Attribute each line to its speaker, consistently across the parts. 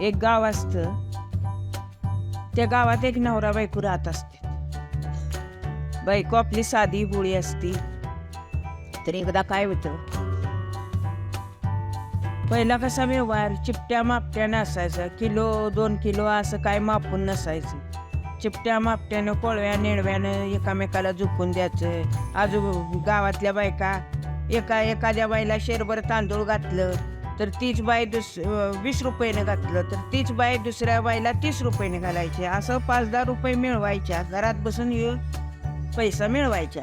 Speaker 1: एक गाव असतं. त्या गावात एक नवरा बायको राहत असते बायको आपली साधी बोळी असती. तर एकदा काय होतं? पहिला कसा व्यवहार? चिपट्या मापट्यानं असायचा. किलो दोन किलो असं काय मापून नसायचं. चिपट्या मापट्यानं कोळव्या नेडव्यानं एकामेकाला झुकून द्यायचं. आजू गावातल्या बायका एका एखाद्या बाईला शेरभर तांदूळ घातलं तर तीच बाई दुस वीस रुपयाने घातलं तर तीच बाई दुसऱ्या बाईला तीस रुपयाने घालायची. असं पाच दहा रुपये मिळवायच्या. घरात बसून येऊन पैसा मिळवायच्या.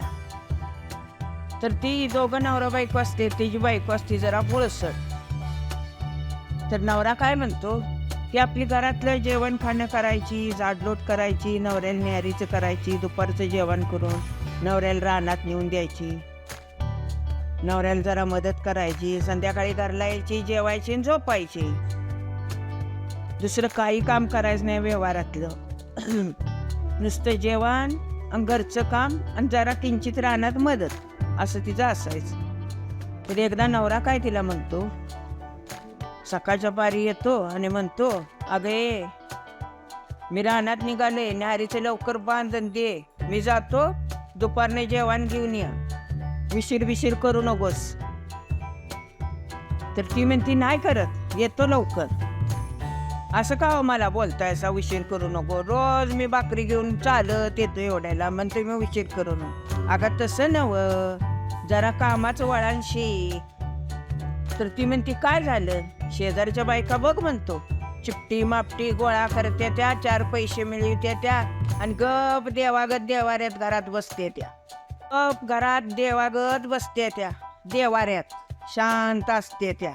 Speaker 1: तर ती दोघं नवरा बायको असते तिची बायको असते जरा बुळसट तर नवरा काय म्हणतो? की आपली घरातलं जेवण खाणं करायची जाडलोट करायची नवऱ्याला न्यारीचं करायची दुपारचं जेवण करून नवऱ्याला रानात नेऊन द्यायची. नवऱ्याला जरा मदत करायची संध्याकाळी घरला यायची जेवायची आणि झोपायची. दुसरं काही काम करायचं नाही व्यवहारातलं. नुसतं जेवण आणि घरचं काम आणि जरा किंचित रानात मदत असं तिचं असायचं. तर एकदा नवरा काय तिला म्हणतो? सकाळच्या पारी येतो आणि म्हणतो अगे मी रानात निघाले न्यारीचं लवकर बांधन दे. मी जातो दुपारने जेवण घेऊन या. विशीर विशीर करू नकोस. तर ती म्हणती नाही करत येतो लवकर. असं का हो मला बोलताय असा उशीर करू नको. रोज मी भाकरी घेऊन चालत येतो एवढ्याला म्हणतो मी उशीर करू नको. अगं तसं नव जरा कामाचं वळांशी तर ती म्हणती काय झालं? शेजारच्या बायका बघ म्हणतो चिपटी मापटी गोळा करते त्या चार पैसे मिळवते त्या आणि गप देवागत देवाऱ्यात घरात बसते त्या. गप घरात देवागत बसते त्या देवाऱ्यात शांत असते त्या.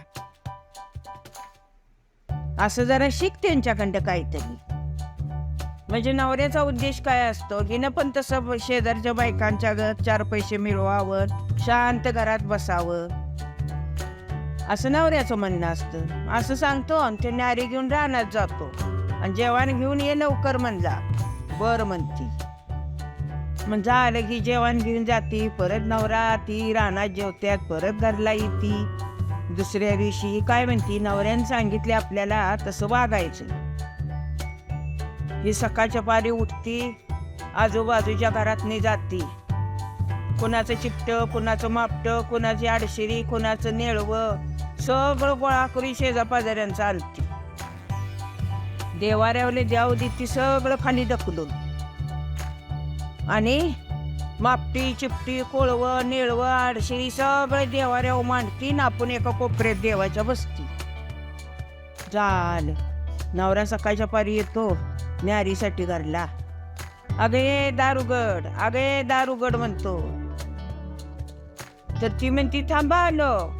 Speaker 1: असं जरा शिक त्यांच्याकडं काहीतरी. म्हणजे नवऱ्याचा उद्देश काय असतो? हिनं पण तसं शेजारच्या बायकांच्या घर चार पैसे मिळवावं शांत घरात बसावं. असं नवऱ्याचं म्हणणं असतं. असं सांगतो आणि ते न्यारी घेऊन रानात जातो. आणि जेवण घेऊन ये लवकर म्हणला. बर म्हणती. मग झालं की जेवण घेऊन जाती परत नवरा ती रानात जेवत्यात परत घरला येती. दुसऱ्या दिवशी काय म्हणती नवऱ्यानं सांगितले आपल्याला तसं वागायचं. ही सकाळच्या पारी उठती आजूबाजूच्या घरातनी जाती. कुणाचं चिपटं कुणाचं मापटं कुणाची आडशिरी कुणाचं नेळवं सगळं गोळा करून शेजा पाजाऱ्यांचं आणते देवाऱ्यावले द्याव देती सगळं खाली ढकलून. आणि मापटी चिपटी कोळवं निळवं आडशी सगळं देवाऱ्यावर मांडती ना आपण एका कोपऱ्यात देवाच्या बसती. झाल. नवरा सकाळच्या पारी येतो न्यारीसाठी घरला. अगे दारुगड अगे दारुगड म्हणतो. तर ती म्हणती थांबा आलो.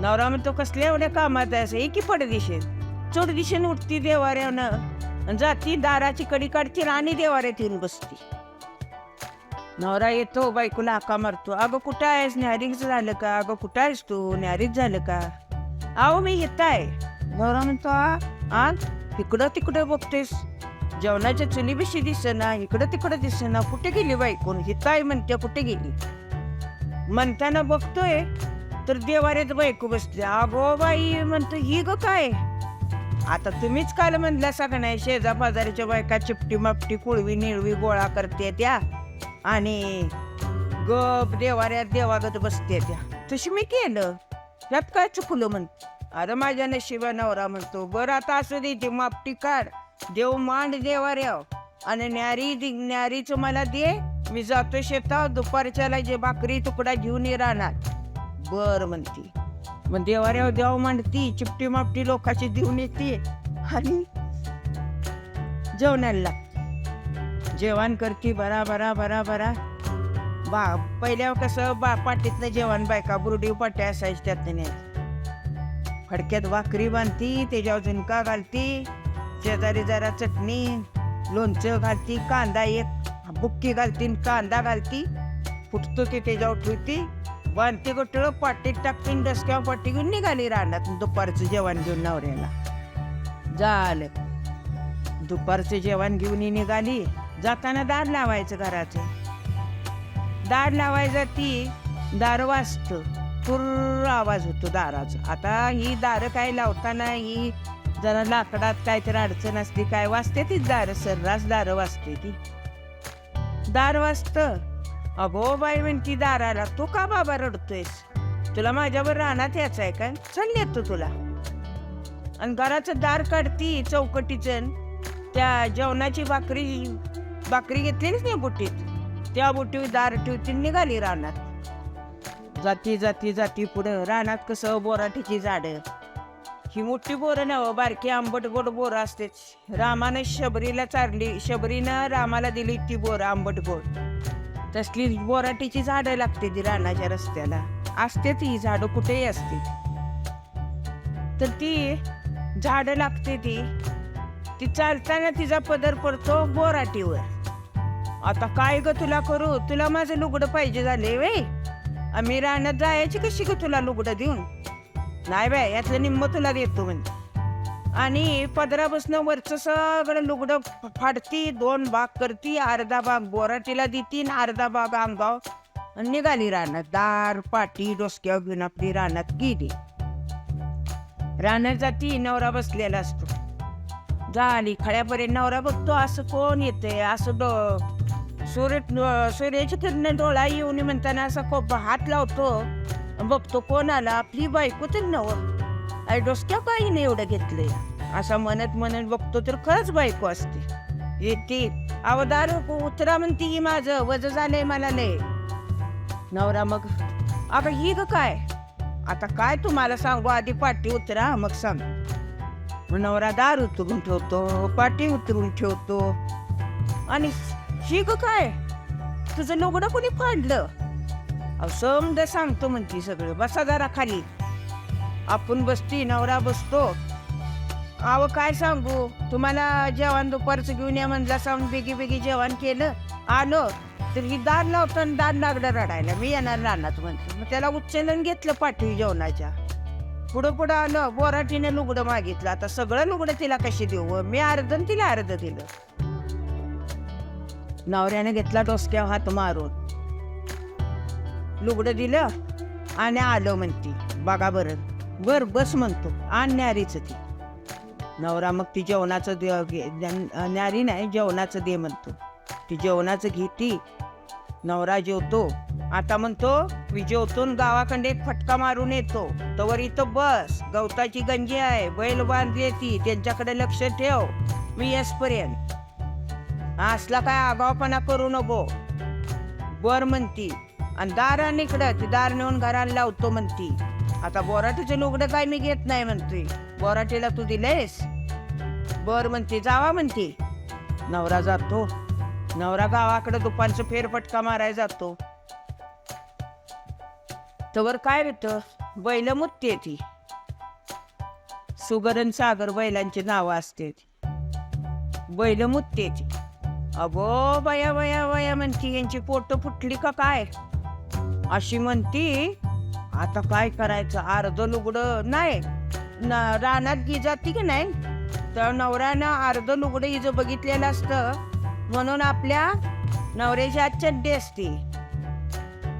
Speaker 1: नवरा म्हणतो कसल्या एवढ्या कामात आहे? असं एकी पड दिशेन चोड दिशेन उठती देवाऱ्यानं. आणि जाती दाराची कडी काढती आणि देवाऱ्यात येऊन बसती. नवरा येतो बायकोला हाका मारतो. अगं कुठं आहेस? न्यारीच झालं का? अगं कुठं आहेस तू? न्यारीच झालं का? आहो मी येत आहे नवरा म्हणतो "आ? आ इकडं तिकडं बघतेस. जेवणाच्या चुली बिशी दिसेना इकडं तिकडं दिसेना. कुठे गेली बायकोन हिताय म्हणते कुठे गेली? म्हणताना बघतोय तर देवाऱ्यात बायको बसते. अगो बाई म्हणतो ही ग काय? आता तुम्हीच काल म्हणल्या सगळ्या नाही शेजा पाजारीच्या बायका चिपटी मापटी कुळवी निळवी गोळा करते त्या आणि गप देवाऱ्यात देवागत बसते त्या. तशी मी केलं. यात काय चुकलं म्हण? अरे माझ्या नशिबा नवरा म्हणतो बरं आता असं दे ते मापटी काढ. देव मांड देवाऱ्याव आणि न्यारी दि- न्यारीचं मला दे. मी जातो शेतात दुपारच्याला जे भाकरी तुकडा घेऊन राहणार बर म्हणती. मग देवाऱ्यावर देव मांडती चिपटी मापटी लोकाची देऊन येते. आणि जेवणाला. लागते जेवण करती बरा बरा बरा बरा. बा पहिल्या कसं बा पाटीतनं जेवण बायका बुरडी पाट्या असायची त्यात फडक्यात भाकरी बांधती त्याच्यावर झुणका घालती शेजारी जरा चटणी लोणचं घालती कांदा एक बुक्की घालती न कांदा घालती. फुटतो ते त्याच्यावर ठेवती. बांधते गोटळ पाटीत डस डसक्यावर पाटी घेऊन निघाली रानात दुपारचं जेवण घेऊन नवऱ्याला. झालं. दुपारचं जेवण घेऊन ही निघाली. जाताना दार लावायचं घराचं. दार लावायचं ती दार वाजत. पूर्ण आवाज होतो दाराचा. आता ही दारं काय लावताना ही जरा लाकडात काहीतरी अडचण असते काय वाजते तीच दारं. सर्रास दारं वाजते ती. दार वाजतं. अगो बाई म्हणती दाराला तू का बाबा रडतोयस? तुला माझ्यावर रानात यायचं आहे काय चल येतो तुला. आणि घराचं दार काढती चौकटीचं. त्या जेवणाची भाकरी भाकरी घेतलीच नाही बुटीत. त्या बुटीवर दार ठेवती निघाली रानात. जाती जाती जाती पुढं. रानात कसं बोराटीची झाडं. ही मोठी बोरं नव बारकी आंबट गोड बोरं असतेच. रामानं शबरीला चारली. शबरीनं रामाला दिली ती बोरं आंबट गोड. तसली बोराटीची झाडं लागते ती रानाच्या रस्त्याला. असते ती झाडं कुठेही असते. तर ती झाडं लागते ती. ती चालताना तिचा पदर पडतो बोराटीवर आता काय ग तुला करू? तुला माझं लुगडं पाहिजे झाले वे. आम्ही रानात जायची कशी ग तुला लुगडं देऊन? नाही बाय यातलं निम्म तुला देतो म्हणजे आणि पदरापासनं वरचं सगळं लुगडं फाडती दोन भाग करती अर्धा भाग बोराटीला देती आणि अर्धा भाग आंबाव आणि निघाली रानात. दार पाटी डोसक्या घेऊन आपली रानात गेली. रानात जाती नवरा बसलेला असतो. झाली खळ्यापर्यंत नवरा बघतो असं कोण येते असं डो सूर्य सूर्याची किरण डोळा येऊन म्हणताना असा खूप हात लावतो. बघतो कोण आला आपली बायको तर नव. अरे डोसक्या काही नाही एवढं घेतलंय. असं म्हणत म्हणत बघतो तर खरंच बायको असते. येते. अवदार उतरा म्हणते ही माझं. वज झालंय मला लय. नवरा मग अगं ही ग काय? आता काय तुम्हाला सांगू? आधी पाठी उतरा मग सांग. मग नवरा दार उतरून ठेवतो पाठी उतरून ठेवतो. आणि ही ग काय? तुझं लुगडं कोणी फाडलं? असं समजा सांगतो म्हणते सगळं. बसा जरा खाली. आपण बसती नवरा बसतो. अहो काय सांगू? तुम्हाला जेवण दुपारचं घेऊन या म्हणला सांगून बेगी बेगी जेवण केलं आलो. तर ही दार लावतो आणि दार लागलं रडायला. मी येणार रानात म्हणतो. मग त्याला उच्चलन घेतलं पाठी जेवणाच्या. पुढं पुढं आलं बोराटीने लुगडं मागितलं. आता सगळं लुगडं तिला कशी देऊ? मी अर्ध तिला अर्ध दिलं. नवऱ्याने घेतला डोसक्यावर हात मारून. लुगडं दिलं आणि आलं म्हणती. बघा बरं. बर बस म्हणतो. आण न्यारीच ती. नवरा मग ती जेवणाचं दे घे- न्यारी नाही जेवणाचं दे म्हणतो. ती जेवणाचं घेती नवरा जेवतो. आता म्हणतो मी जेवतो गावाकडे एक फटका मारून येतो. तवर इथं बस गवताची गंजी आहे बैल बांधली ती त्यांच्याकडे लक्ष ठेव. मी येसपर्यंत. असला काय आगावपणा करू नको. बर म्हणती. आणि दार आणि इकडं ती दार नेऊन घराला लावतो म्हणती. आता बोराटीचे लुगडं काय मी घेत नाही म्हणते. बोराटीला तू दिलेस? बर म्हणते जावा म्हणते. नवरा जातो. नवरा गावाकडे दुपारचं फेरफटका माराय जातो. तवर काय होतं बैल मुतते ती. सुगरण सागर बैलांची नावं असते बैल मुतते ती. अबो बया बया बया म्हणती यांची पोट फुटली का काय? अशी म्हणती आता काय करायचं? अर्ध लुगडं नाही. ना रानात गी जाती की नाही? तर नवऱ्यानं अर्ध लुगडं हिचं बघितलेलं असतं. म्हणून आपल्या नवऱ्याची आज चड्डी असते.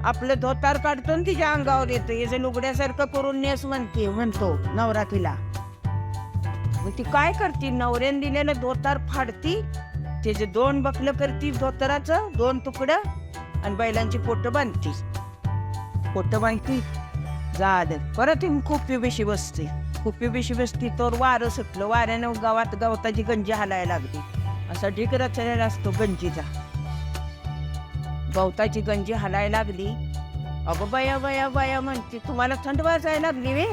Speaker 1: आपलं धोतार काढतो आणि तिच्या अंगावर येतो. हिचं लुगड्यासारखं करून नेस म्हणते म्हणतो नवरा तिला. मग ती काय करते? नवऱ्याने दिलेलं धोतार फाडती. त्याचे दोन बकलं करती धोतराचं दोन तुकडं आणि बैलांची पोट बांधती. पोट बांधती. झालं परत ही खूप बेशी बसते. खूप बेशी बसती तर वारं सुटलं वाऱ्यानं गावात गवताची गंजी हालायला लागली. असा ढीक रचलेला असतो गंजीचा. गवताची गंजी हालायला लागली. अगं बया बया बया म्हणते तुम्हाला थंड वाजायला लागली वे.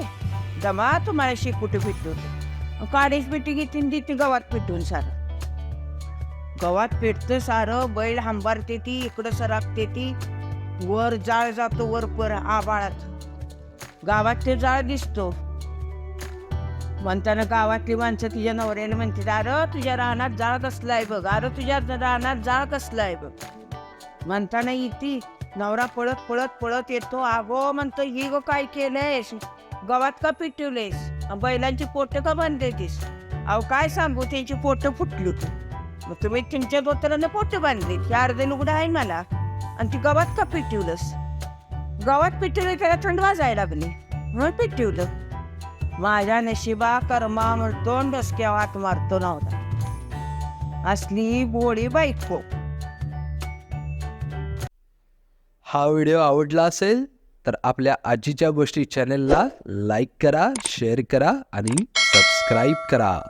Speaker 1: जमा तुम्हाला शिकूट पिटून काळीच पिटी घेतीन आणि देते गवात पिटून सारं. गवात पेटतं सारं बैल हांबारते ती इकडं सरकते ती. वर जाळ जातो वर पर आबाळात. गावात ते जाळ दिसतो. म्हणताना गावातली माणसं तुझ्या नवऱ्याने म्हणते अरे तुझ्या रानात जाळ कसलाय बघ? अरे तुझ्या रानात जाळ कसलाय बघ? म्हणताना इथे नवरा पळत पळत पळत येतो. अगो म्हणतो ही गो काय केलंयस? गवात का पिटवलेस बैलांची पोट का बांधलेतीस अहो काय सांगू त्यांची पोट फुटली होती मग तुम्ही तुमच्या दोतरानं पोट बांधली ही अर्ध लुगडं आहे मला. आणि ती गवात का पिटवलंस? गावात पिटवलं त्याला थंड वाजायला लागली. म्हणून पिटवलं माझ्या नशिबा कर्मा म्हणतो डसक्या वाट मारतो नव्हता असली बोडी बायको.
Speaker 2: हा व्हिडिओ आवडला असेल तर आपल्या आजीच्या गोष्टी चॅनेलला लाईक करा शेअर करा आणि सबस्क्राईब करा.